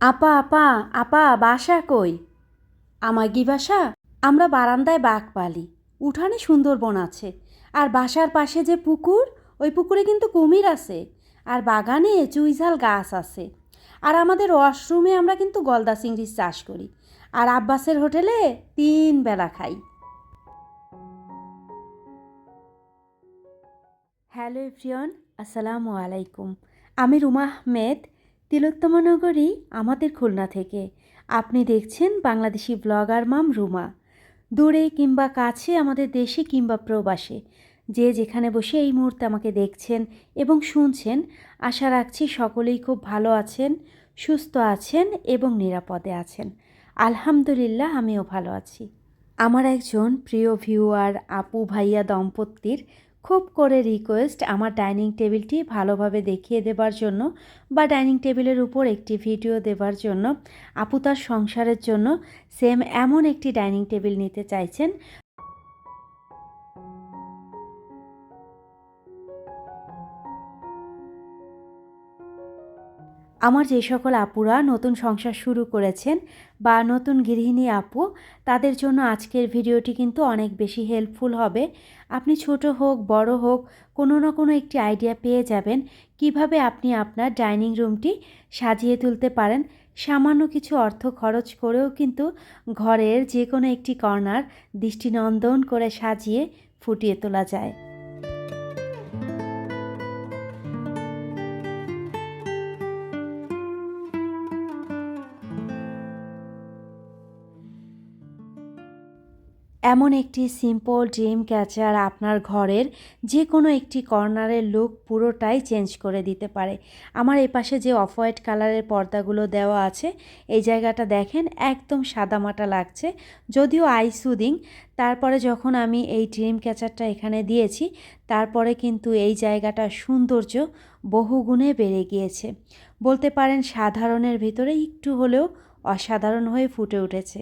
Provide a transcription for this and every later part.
আপা আপা আপা, বাসা কই? আমাগি বাসা? আমরা বারান্দায় বাঘ পালি। উঠানে সুন্দরবন আছে। আর বাসার পাশে যে পুকুর, ওই পুকুরে কিন্তু কুমির আছে। আর বাগানে চুইঝাল গাছ আছে। আর আমাদের ওয়াশরুমে আমরা কিন্তু গলদা চিংড়ির চাষ করি। আর আব্বাসের হোটেলে তিন বেলা খাই। হ্যালো এভরিওয়ান, আসসালামু আলাইকুম। আমি রুমা আহমেদ তিলোত্তমা নগরী আমাদের খুলনা থেকে। আপনি দেখছেন বাংলাদেশি ব্লগার মাম রুমা। দূরে কিংবা কাছে আমাদের দেশে কিংবা প্রবাসে। যে যেখানে বসে এই মুহূর্তে আমাকে দেখছেন এবং শুনছেন, আশা রাখছি সকলেই খুব ভালো আছেন, সুস্থ আছেন এবং নিরাপদে আছেন। আলহামদুলিল্লাহ, আমিও ভালো আছি। আমার একজন প্রিয় ভিউয়ার আপু ভাইয়া দম্পতির খুব করে রিকোয়েস্ট আমার ডাইনিং টেবিলটি ভালোভাবে দেখিয়ে দেবার জন্য বা ডাইনিং টেবিলের উপর একটি ভিডিও দেবার জন্য। আপু তার সংসারের জন্য সেম এমন একটি ডাইনিং টেবিল নিতে চাইছেন। আমার যে সকল আপুরা নতুন সংসার শুরু করেছেন বা নতুন গৃহিণী আপু, তাদের জন্য আজকের ভিডিওটি কিন্তু অনেক বেশি হেল্পফুল হবে। আপনি ছোট হোক, বড় হোক, কোনো না কোনো একটি আইডিয়া পেয়ে যাবেন কীভাবে আপনি আপনার ডাইনিং রুমটি সাজিয়ে তুলতে পারেন। সামান্য কিছু অর্থ খরচ করেও কিন্তু ঘরের যে কোনো একটি কর্নার দৃষ্টিনন্দন করে সাজিয়ে ফুটিয়ে তোলা যায়। এমন একটি সিম্পল ড্রিম ক্যাচার আপনার ঘরের যে কোনো একটি কর্নারের লুক পুরোটাই চেঞ্জ করে দিতে পারে। আমার এই পাশে যে অফ হোয়াইট কালারের পর্দাগুলো দেওয়া আছে, এই জায়গাটা দেখেন একদম সাদামাটা লাগছে। যদিও আই সুদিং তারপরে যখন আমি এই ড্রিম ক্যাচারটা এখানে দিয়েছি, তারপরে কিন্তু এই জায়গাটার সৌন্দর্য বহুগুণে বেড়ে গিয়েছে। বলতে পারেন সাধারণের ভিতরে একটু হলেও অসাধারণ হয়ে ফুটে উঠেছে।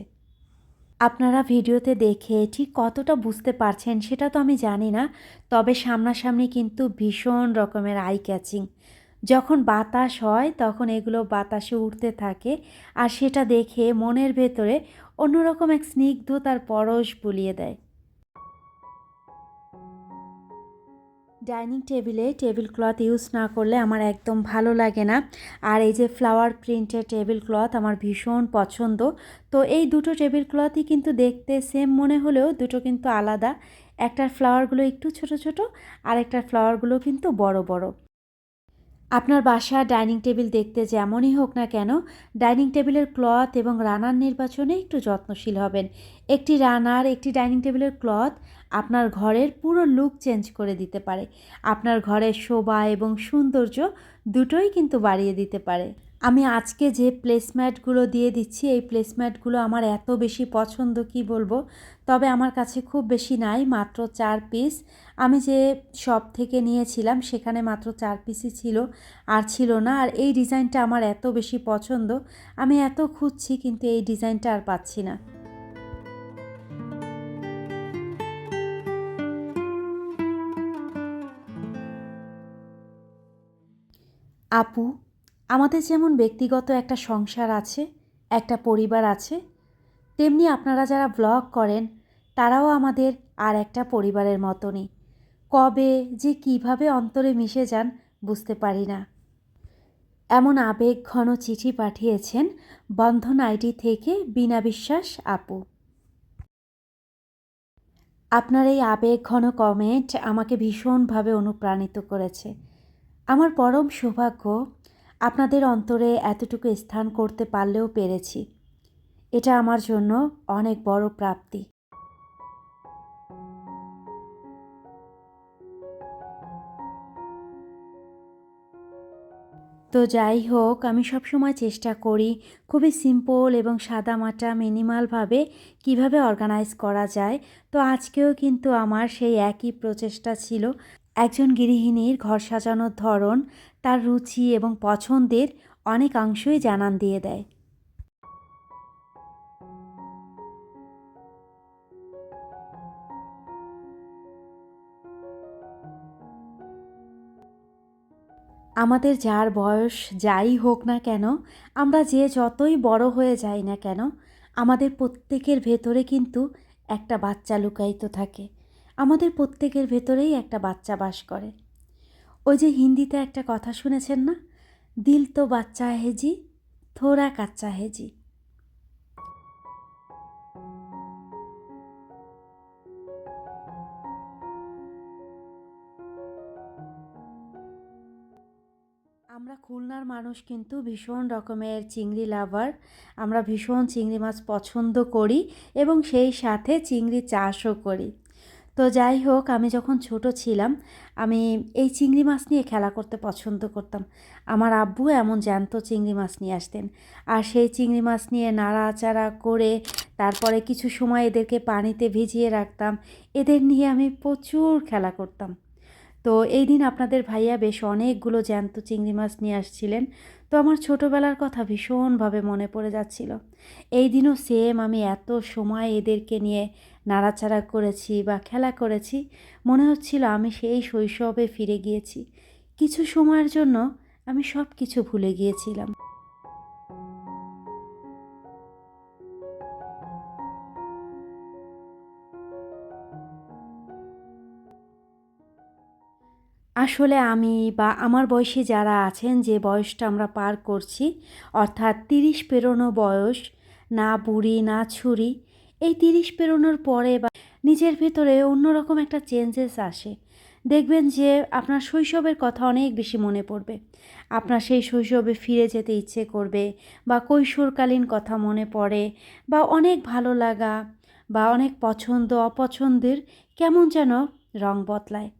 আপনারা ভিডিওতে দেখে ঠিক কতটা বুঝতে পারছেন সেটা তো আমি জানি না, তবে সামনাসামনি কিন্তু ভীষণ রকমের আই ক্যাচিং যখন বাতাস হয়, তখন এগুলো বাতাসে উঠতে থাকে আর সেটা দেখে মনের ভেতরে অন্যরকম এক স্নিগ্ধতার পরশ বুলিয়ে দেয়। ডাইনিং টেবিলে টেবিল ক্লথ ইউজ না করলে আমার একদম ভালো লাগে না। আর এই যে ফ্লাওয়ার প্রিন্টের টেবিল ক্লথ আমার ভীষণ পছন্দ। তো এই দুটো টেবিল ক্লথই কিন্তু দেখতে সেম মনে হলেও দুটো কিন্তু আলাদা। একটার ফ্লাওয়ারগুলো একটু ছোট ছোট আর একটার ফ্লাওয়ারগুলো কিন্তু বড় বড়। আপনার বাসা ডাইনিং টেবিল দেখতে যেমনই হোক না কেন, ডাইনিং টেবিলের ক্লথ এবং রানার নির্বাচনে একটু যত্নশীল হবেন। একটি রানার, একটি ডাইনিং টেবিলের ক্লথ আপনার ঘরের পুরো লুক চেঞ্জ করে দিতে পারে। আপনার ঘরের শোভা এবং সৌন্দর্য দুটোই কিন্তু বাড়িয়ে দিতে পারে। আমি আজকে যে প্লেসম্যাটগুলো দিয়ে দিচ্ছি, এই প্লেসম্যাটগুলো আমার এত বেশি পছন্দ কি বলব? তবে আমার কাছে খুব বেশি নাই, মাত্র চার পিস আমি যে শপ থেকে নিয়েছিলাম, সেখানে মাত্র চার পিসই ছিল আর ছিল না। আর এই ডিজাইনটা আমার এত বেশি পছন্দ, আমি এত খুঁজছি কিন্তু এই ডিজাইনটা আর পাচ্ছি না। আপু, আমাদের যেমন ব্যক্তিগত একটা সংসার আছে, একটা পরিবার আছে, তেমনি আপনারা যারা ব্লগ করেন, তারাও আমাদের আর একটা পরিবারের মতনই। কবে যে কীভাবে অন্তরে মিশে যান বুঝতে পারি না। এমন আবেগ ঘন চিঠি পাঠিয়েছেন বন্ধন আইডি থেকে বিনা বিশ্বাস আপু। আপনার এই আবেগ ঘন কমেন্ট আমাকে ভীষণভাবে অনুপ্রাণিত করেছে। আমার পরম সৌভাগ্য, আপনাদের অন্তরে এতটুকু স্থান করতে পারলেও পেরেছি। এটা আমার জন্য অনেক বড় প্রাপ্তি। তো যাই হোক, আমি সবসময় চেষ্টা করি খুবই সিম্পল এবং সাদামাটা মিনিমালভাবে কীভাবে অর্গানাইজ করা যায়। তো আজকেও কিন্তু আমার সেই একই প্রচেষ্টা ছিল। একজন গৃহিণীর ঘর সাজানোর ধরন, তার রুচি এবং পছন্দের অনেকাংশই জানান দিয়ে দেয়। আমাদের যার বয়স যাই হোক না কেন, আমরা যে যতই বড় হয়ে যাই না কেন, আমাদের প্রত্যেকের ভেতরে কিন্তু একটা বাচ্চা লুকায়িত থাকে। আমাদের প্রত্যেকের ভেতরেই একটা বাচ্চা বাস করে। ওই যে হিন্দিতে একটা কথা শুনেছেন না? দিল তো বাচ্চা হেজি থোড়া কাচ্চা হেজি আমরা খুলনার মানুষ কিন্তু ভীষণ রকমের চিংড়ি লাভার। আমরা ভীষণ চিংড়ি মাছ পছন্দ করি এবং সেই সাথে চিংড়ি চাষও করি। তো যাই হোক, আমি যখন ছোট ছিলাম, আমি এই চিংড়ি মাছ নিয়ে খেলা করতে পছন্দ করতাম। আমার আব্বু এমন জ্যান্ত চিংড়ি মাছ নিয়ে আসতেন। আর সেই চিংড়ি মাছ নিয়ে নাড়াচাড়া করে তারপরে কিছু সময় এদেরকে পানিতে ভিজিয়ে রাখতাম। এদের নিয়ে আমি প্রচুর খেলা করতাম। তো এই দিন আপনাদের ভাইয়া বেশ অনেকগুলো জ্যান্ত চিংড়ি মাছ নিয়ে আসছিলেন। তো আমার ছোটোবেলার কথা ভীষণভাবে মনে পড়ে যাচ্ছিল। এই দিনও সেম আমি এত সময় এদেরকে নিয়ে নাড়াচাড়া করেছি বা খেলা করেছি, মনে হচ্ছিল আমি সেই শৈশবে ফিরে গিয়েছি। কিছু সময়ের জন্য আমি সব কিছু ভুলে গিয়েছিলাম। আসলে আমি বা আমার বয়সী যারা আছেন, যে বয়সটা আমরা পার করছি, অর্থাৎ তিরিশ পেরোনো বয়স, না বুড়ি, না ছুরি এই তিরিশ পেরোনোর পরে বা নিজের ভেতরে অন্যরকম একটা চেঞ্জেস আসে। দেখবেন যে আপনার শৈশবের কথা অনেক বেশি মনে পড়বে। আপনার সেই শৈশবে ফিরে যেতে ইচ্ছে করবে বা কৈশোরকালীন কথা মনে পড়ে বা অনেক ভালো লাগা বা অনেক পছন্দ, অপছন্দের কেমন যেন রং বদলায়।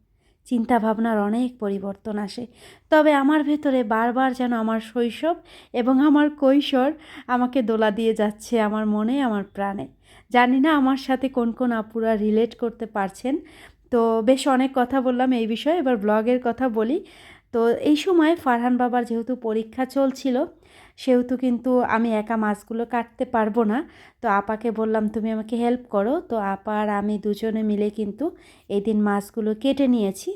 চিন্তাভাবনার অনেক পরিবর্তন আসে। তবে আমার ভেতরে বারবার যেন আমার শৈশব এবং আমার কৈশোর আমাকে দোলা দিয়ে যাচ্ছে আমার মনে, আমার প্রাণে। জানি না আমার সাথে কোন কোন আপুরা রিলেট করতে পারছেন। তো বেশ অনেক কথা বললাম এই বিষয়ে, এবার ব্লগের কথা বলি। তো এই সময় ফারহান বাবার যেহেতু পরীক্ষা চলছিল, সেহেতু কিন্তু আমি একা মাছগুলো কাটতে পারব না। তো আপাকে বললাম, তুমি আমাকে হেল্প করো। তো আপা আর আমি দুজনে মিলে কিন্তু এই দিন মাছগুলো কেটে নিয়েছি।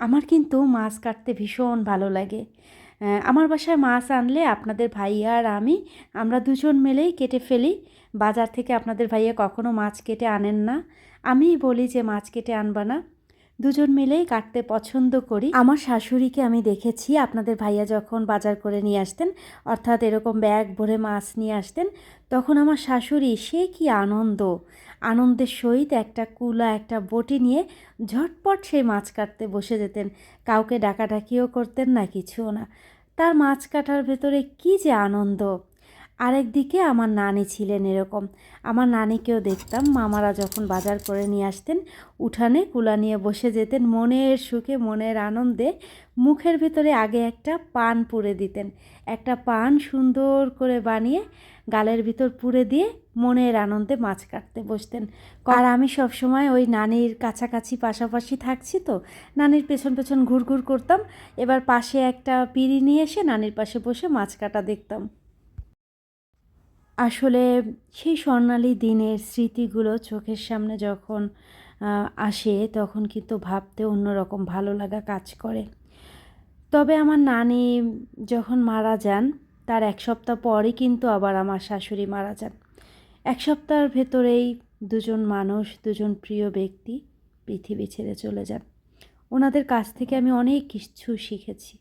আমার কিন্তু মাছ কাটতে ভীষণ ভালো লাগে। আমার বাসায় মাছ আনলে আপনাদের ভাইয়া আর আমি, আমরা দুজন মিলেই কেটে ফেলি। বাজার থেকে আপনাদের ভাইয়া কখনো মাছ কেটে আনেন না? আমিই বলি যে মাছ কেটে আনবা না। দুজন মিলেই কাটতে পছন্দ করি। আমার শাশুড়িকে আমি দেখেছি, আপনাদের ভাইয়া যখন বাজার করে নিয়ে আসতেন, অর্থাৎ এরকম ব্যাগ ভরে মাছ নিয়ে আসতেন, তখন আমার শাশুড়ি, সে কি আনন্দ! আনন্দের সহিত একটা কুলা, একটা বটি নিয়ে ঝটপট সেই মাছ কাটতে বসে যেতেন। কাউকে ডাকাডাকিও করতেন না, কিছুও না। তার মাছ কাটার ভেতরে কি যে আনন্দ! আরেক দিকে আমার নানি ছিলেন এরকম। আমার নানিকেও দেখতাম। মামারা যখন বাজার করে নিয়ে আসতেন, উঠানে কুলা নিয়ে বসে যেতেন, মনের সুখে, মনের আনন্দে মুখের ভেতরে আগে একটা পান পুড়ে দিতেন। একটা পান সুন্দর করে বানিয়ে গালের ভিতর পুড়ে দিয়ে মনের আনন্দে মাছ কাটতে বসতেন। আর আমি সবসময় ওই নানির কাছাকাছি পাশাপাশি থাকছি তো। নানির পেছন পেছন ঘুরঘুর করতাম। এবার পাশে একটা পিড়ি নিয়ে এসে নানির পাশে বসে মাছ কাটা দেখতাম। আসলে সেই স্বর্ণালী দিনের স্মৃতিগুলো চোখের সামনে যখন আসে তখন কিন্তু ভাবতে অন্যরকম ভালো লাগা কাজ করে। তবে আমার নানি যখন মারা যান, তার এক সপ্তাহ পরই কিন্তু আবার আমার শাশুড়ি মারা যান। এক সপ্তাহের ভেতরেই দুজন মানুষ, দুজন প্রিয় ব্যক্তি পৃথিবী ছেড়ে চলে যান। ওনাদের কাছ থেকে আমি অনেক কিছু শিখেছি।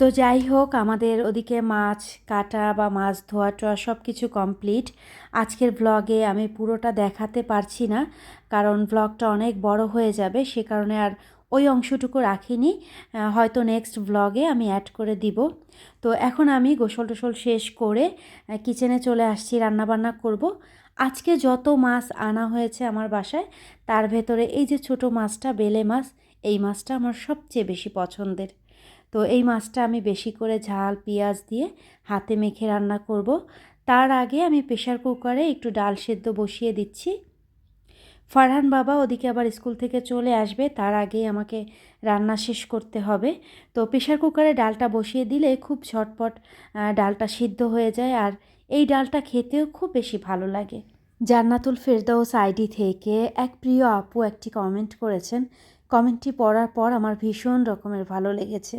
তো যাই হোক, আমাদের ওদিকে মাছ কাটা বা মাছ ধোয়া টোয়া সব কিছু কমপ্লিট। আজকের ব্লগে আমি পুরোটা দেখাতে পারছি না, কারণ ব্লগটা অনেক বড় হয়ে যাবে, সে কারণে আর ওই অংশটুকু রাখিনি। হয়তো নেক্সট ব্লগে আমি অ্যাড করে দিব। তো এখন আমি গোসল টোসল শেষ করে কিচেনে চলে আসছি, রান্নাবান্না করব। আজকে যত মাছ আনা হয়েছে আমার বাসায়, তার ভেতরে এই যে ছোট মাছটা, বেলে মাছ, এই মাছটা আমার সবচেয়ে বেশি পছন্দের। তো এই মাছটা আমি বেশি করে ঝাল, পেঁয়াজ দিয়ে হাতে মেখে রান্না করব। তার আগে আমি প্রেশার কুকারে একটু ডাল সেদ্ধ বসিয়ে দিচ্ছি। ফারহান বাবা ওদিকে আবার স্কুল থেকে চলে আসবে, তার আগেই আমাকে রান্না শেষ করতে হবে। তো প্রেশার কুকারে ডালটা বসিয়ে দিলে খুব ঝটপট ডালটা সিদ্ধ হয়ে যায় আর এই ডালটা খেতেও খুব বেশি ভালো লাগে। জান্নাতুল ফেরদৌস আইডি থেকে এক প্রিয় আপু একটি কমেন্ট করেছেন। কমেন্টটি পড়ার পর আমার ভীষণ রকমের ভালো লেগেছে।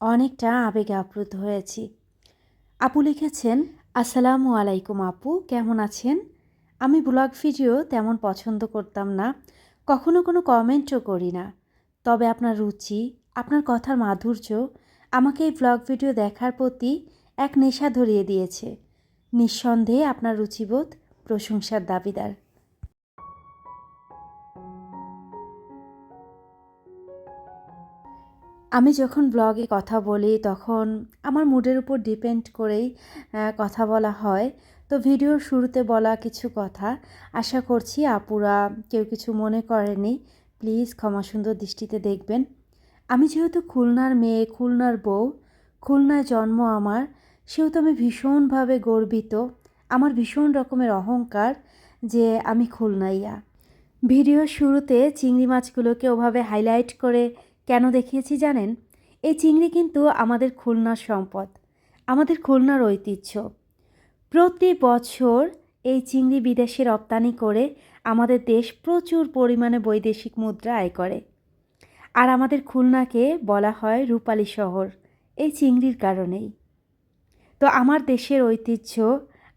অনেকটা আবেগে আপ্লুত হয়েছি। আপু লিখেছেন, আসসালামু আলাইকুম আপু, কেমন আছেন? আমি ব্লগ ভিডিও তেমন পছন্দ করতাম না, কখনো কোনো কমেন্টও করি না। তবে আপনার রুচি, আপনার কথার মাধুর্য আমাকে এই ব্লগ ভিডিও দেখার প্রতি এক নেশা ধরিয়ে দিয়েছে। নিঃসন্দেহে আপনার রুচিবোধ প্রশংসার দাবিদার। আমি যখন ব্লগে কথা বলি, তখন আমার মুডের উপর ডিপেন্ড করেই কথা বলা হয়। তো ভিডিওর শুরুতে বলা কিছু কথা। আশা করছি আপুরা কেউ কিছু মনে করেনি। প্লিজ ক্ষমা সুন্দর দৃষ্টিতে দেখবেন। আমি যেহেতু খুলনার মেয়ে, খুলনার বউ, খুলনায় জন্ম আমার, সেহেতু আমি ভীষণভাবে গর্বিত। আমার ভীষণ রকমের অহংকার যে আমি খুলনাইয়া। ভিডিওর শুরুতে চিংড়ি মাছগুলোকে ওভাবে হাইলাইট করে কেন দেখিয়েছি জানেন? এই চিংড়ি কিন্তু আমাদের খুলনার সম্পদ, আমাদের খুলনার ঐতিহ্য। প্রতি বছর এই চিংড়ি বিদেশে রপ্তানি করে আমাদের দেশ প্রচুর পরিমাণে বৈদেশিক মুদ্রা আয় করে। আর আমাদের খুলনাকে বলা হয় রূপালী শহর, এই চিংড়ির কারণেই। তো আমার দেশের ঐতিহ্য,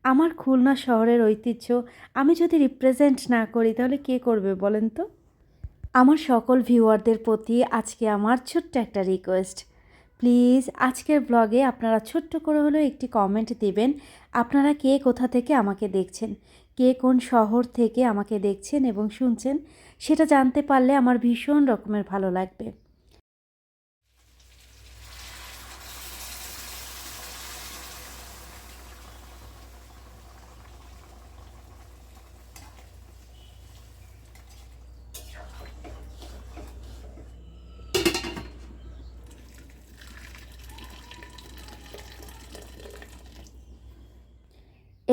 আমার খুলনা শহরের ঐতিহ্য আমি যদি রিপ্রেজেন্ট না করি তাহলে কে করবে বলেন তো? আমার সকল ভিউয়ারদের প্রতি আজকে আমার ছোট্ট একটা রিকোয়েস্ট প্লিজ আজকের ব্লগে আপনারা ছোট্ট করে হলেও একটি কমেন্ট দেবেন, আপনারা কে কোথা থেকে আমাকে দেখছেন, কে কোন শহর থেকে আমাকে দেখছেন এবং শুনছেন, সেটা জানতে পারলে আমার ভীষণ রকমের ভালো লাগবে।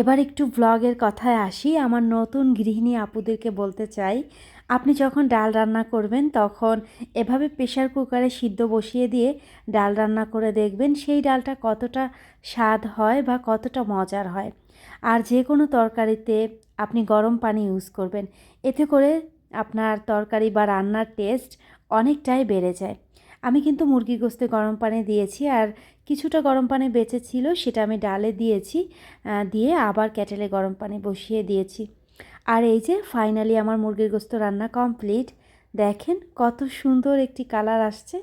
এবার একটু ব্লগের কথায় আসি। আমার নতুন গৃহিণী আপুদেরকে বলতে চাই, আপনি যখন ডাল রান্না করবেন তখন এভাবে প্রেশার কুকারে সিদ্ধ বসিয়ে দিয়ে ডাল রান্না করে দেখবেন সেই ডালটা কতটা স্বাদ হয় বা কতটা মজার হয়। আর যে কোনো তরকারিতে আপনি গরম পানি ইউজ করবেন। এতে করে আপনার তরকারি বা রান্নার টেস্ট অনেকটাই বেড়ে যায়। আমি কিন্তু মুরগি গোস্তে গরম পানি দিয়েছি আর কিছুটা গরম পানি বেঁচে ছিল সেটা আমি ডালে দিয়েছি দিয়ে আবার ক্যাটেলে গরম পানি বসিয়ে দিয়েছি। আর এই যে ফাইনালি আমার মুরগির গোস্ত রান্না কমপ্লিট দেখেন কত সুন্দর একটি কালার আসছে।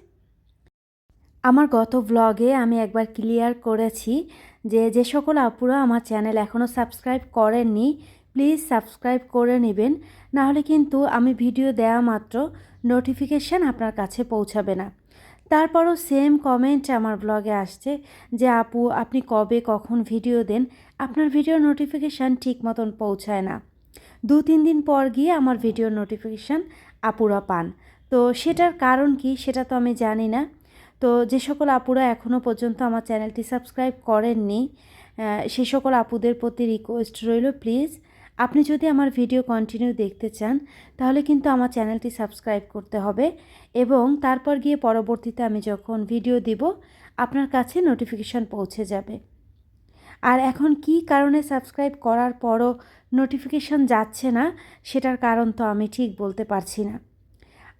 আমার গত ব্লগে আমি একবার ক্লিয়ার করেছি যে যে সকল আপুরা আমার চ্যানেল এখনও সাবস্ক্রাইব করেননি প্লিজ সাবস্ক্রাইব করে নেবেন। নাহলে কিন্তু আমি ভিডিও দেওয়া মাত্র নোটিফিকেশান আপনার কাছে পৌঁছাবে না। তারপরও সেম কমেন্ট আমার ব্লগে আসছে যে, আপু, আপনি কবে, কখন ভিডিও দেন? আপনার ভিডিও নোটিফিকেশান ঠিক মতন পৌঁছায় না। দু, তিন দিন পর গিয়ে আমার ভিডিও নোটিফিকেশান আপুরা পান। তো সেটার কারণ কি সেটা তো আমি জানি না। তো যে সকল আপুরা এখনও পর্যন্ত আমার চ্যানেলটি সাবস্ক্রাইব করেননি সে সকল আপুদের প্রতি রিকোয়েস্ট রইল প্লিজ আপনি যদি আমার ভিডিও কন্টিনিউ দেখতে চান, তাহলে কিন্তু আমার চ্যানেলটি সাবস্ক্রাইব করতে হবে এবং তারপর গিয়ে পরবর্তীতে আমি যখন ভিডিও দিব, আপনার কাছে নোটিফিকেশান পৌঁছে যাবে। আর এখন কি কারণে সাবস্ক্রাইব করার পরও নোটিফিকেশান যাচ্ছে না, সেটার কারণ তো আমি ঠিক বলতে পারছি না।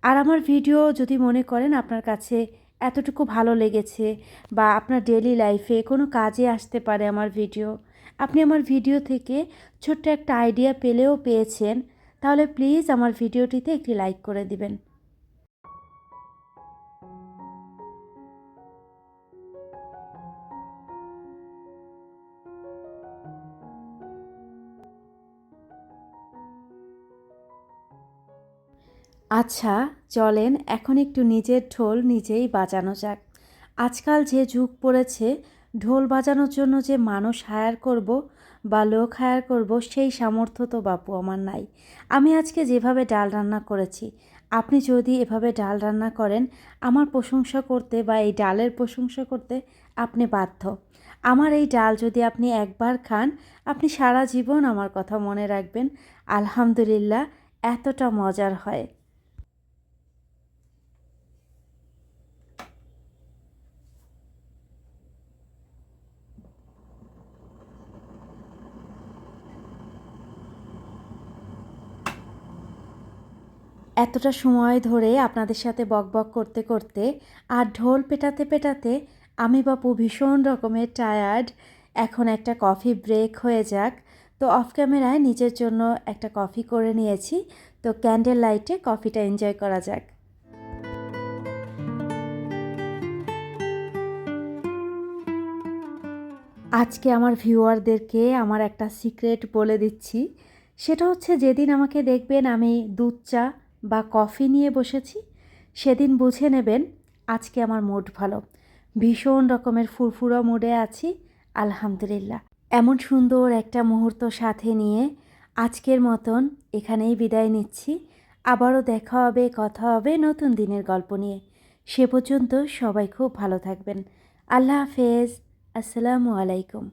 আর আমার ভিডিও যদি মনে করেন আপনার কাছে এতটুকু ভালো লেগেছে বা আপনার ডেলি লাইফে কোনো কাজে আসতে পারে আমার ভিডিও আপনি আমার ভিডিও থেকে ছোট্ট একটা আইডিয়া পেলেও পেয়েছেন, তাহলে প্লিজ আমার ভিডিওটিতে একটি লাইক করে দিবেন। আচ্ছা চলেন এখন একটু নিজের ঢোল নিজেই বাজানো যাক। আজকাল যে যুগ পড়েছে ঢোল বাজানোর জন্য যে মানুষ হায়ার করব বা লোক হায়ার করব, সেই সামর্থ্য তো বাপু আমার নাই। আমি আজকে যেভাবে ডাল রান্না করেছি, আপনি যদি এভাবে ডাল রান্না করেন, আমার প্রশংসা করতে বা এই ডালের প্রশংসা করতে আপনি বাধ্য। আমার এই ডাল যদি আপনি একবার খান, আপনি সারা জীবন আমার কথা মনে রাখবেন। আলহামদুলিল্লাহ, এতটা মজার হয়। এতটা সময় ধরে আপনাদের সাথে বকবক করতে করতে আর ঢোল পেটাতে পেটাতে আমি বাপু ভীষণ রকমের টায়ার্ড এখন একটা কফি ব্রেক হয়ে যাক। তো অফ ক্যামেরায় নিজের জন্য একটা কফি করে নিয়েছি। তো ক্যান্ডেল লাইটে কফিটা এনজয় করা যাক। আজকে আমার ভিউয়ারদেরকে আমার একটা সিক্রেট বলে দিচ্ছি। সেটা হচ্ছে যেদিন আমাকে দেখবেন আমি দুধ চা বা কফি নিয়ে বসেছি, সেদিন বুঝে নেবেন আজকে আমার মুড ভালো। ভীষণ রকমের ফুরফুরা মুডে আছি, আলহামদুলিল্লাহ। এমন সুন্দর একটা মুহূর্ত সাথে নিয়ে আজকের মতন এখানেই বিদায় নিচ্ছি। আবারও দেখা হবে, কথা হবে নতুন দিনের গল্প নিয়ে। সে পর্যন্ত সবাই খুব ভালো থাকবেন। আল্লাহ হাফেজ। আসসালামু আলাইকুম।